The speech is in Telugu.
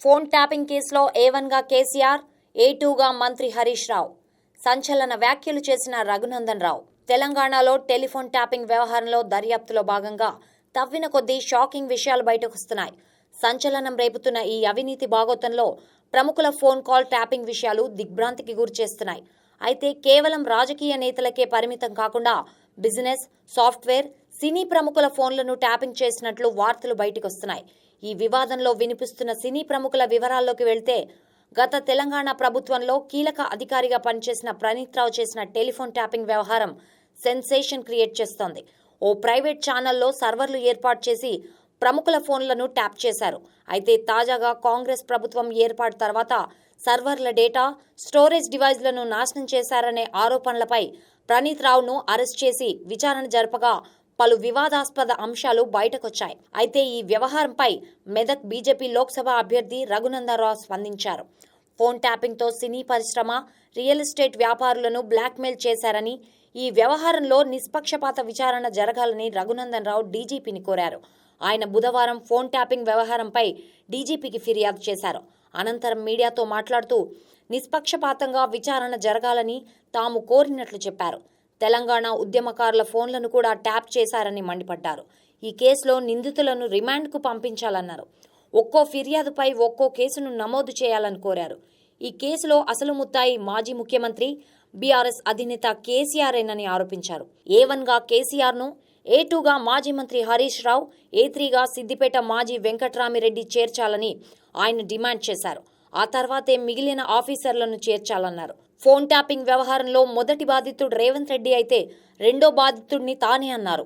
ఫోన్ ట్యాపింగ్ కేసులో ఏ వన్గా కేసీఆర్ ఏ టూగా మంత్రి హరీష్ రావు. సంచలన వ్యాఖ్యలు చేసిన రఘునందన్ రావు. తెలంగాణలో టెలిఫోన్ ట్యాపింగ్ వ్యవహారంలో దర్యాప్తులో భాగంగా తవ్విన కొద్దీ షాకింగ్ విషయాలు బయటకొస్తున్నాయి సంచలనం రేపుతున్న ఈ అవినీతి భాగోతంలో ప్రముఖుల ఫోన్ కాల్ ట్యాపింగ్ విషయాలు దిగ్భ్రాంతికి గురిచేస్తున్నాయి అయితే కేవలం రాజకీయ నేతలకే పరిమితం కాకుండా బిజినెస్ సాఫ్ట్వేర్ సినీ ప్రముఖుల ఫోన్లను ట్యాపింగ్ చేసినట్లు వార్తలు బయటకొస్తున్నాయి. ఈ వివాదంలో వినిపిస్తున్న సినీ ప్రముఖుల వివరాల్లోకి వెళ్తే గత తెలంగాణ ప్రభుత్వంలో కీలక అధికారిగా పనిచేసిన ప్రణీత్ రావు చేసిన టెలిఫోన్ ట్యాపింగ్ వ్యవహారం సెన్సేషన్ క్రియేట్ చేస్తోంది. ఓ ప్రైవేట్ ఛానల్లో సర్వర్లు ఏర్పాటు చేసి ప్రముఖుల ఫోన్లను ట్యాప్ చేశారు. అయితే తాజాగా కాంగ్రెస్ ప్రభుత్వం ఏర్పాటు తర్వాత సర్వర్ల డేటా స్టోరేజ్ డివైజ్లను నాశనం చేశారనే ఆరోపణలపై ప్రణీత్ రావును అరెస్ట్ చేసి విచారణ జరపగా పలు వివాదాస్పద అంశాలు బయటకొచ్చాయి. అయితే ఈ వ్యవహారంపై మెదక్ బీజేపీ లోక్సభ అభ్యర్థి రఘునందరావు స్పందించారు. ఫోన్ ట్యాపింగ్తో సినీ పరిశ్రమ రియల్ ఎస్టేట్ వ్యాపారులను బ్లాక్మెయిల్ చేశారని ఈ వ్యవహారంలో నిష్పక్షపాత విచారణ జరగాలని రఘునందన్ రావు డీజీపీని కోరారు. ఆయన బుధవారం ఫోన్ ట్యాపింగ్ వ్యవహారంపై డీజీపీకి ఫిర్యాదు చేశారు. అనంతరం మీడియాతో మాట్లాడుతూ నిష్పక్షపాతంగా విచారణ జరగాలని తాము కోరినట్లు చెప్పారు. తెలంగాణ ఉద్యమకారుల ఫోన్లను కూడా ట్యాప్ చేశారని మండిపడ్డారు. ఈ కేసులో నిందితులను రిమాండ్కు పంపించాలన్నారు. ఒక్కో ఫిర్యాదుపై ఒక్కో కేసును నమోదు చేయాలని కోరారు. ఈ కేసులో అసలు ముత్తాయి మాజీ ముఖ్యమంత్రి బీఆర్ఎస్ అధినేత కేసీఆర్ఏనని ఆరోపించారు. ఏ వన్గా కేసీఆర్ను ఏ టూగా మాజీ మంత్రి హరీష్ రావు ఏ త్రీగా సిద్దిపేట మాజీ వెంకట్రామిరెడ్డి చేర్చాలని ఆయన డిమాండ్ చేశారు. ఆ తర్వాతే మిగిలిన ఆఫీసర్లను చేర్చాలన్నారు. ఫోన్ ట్యాపింగ్ వ్యవహారంలో మొదటి బాధితుడు రేవంత్ రెడ్డి అయితే రెండో బాధితుడిని తానే అన్నారు.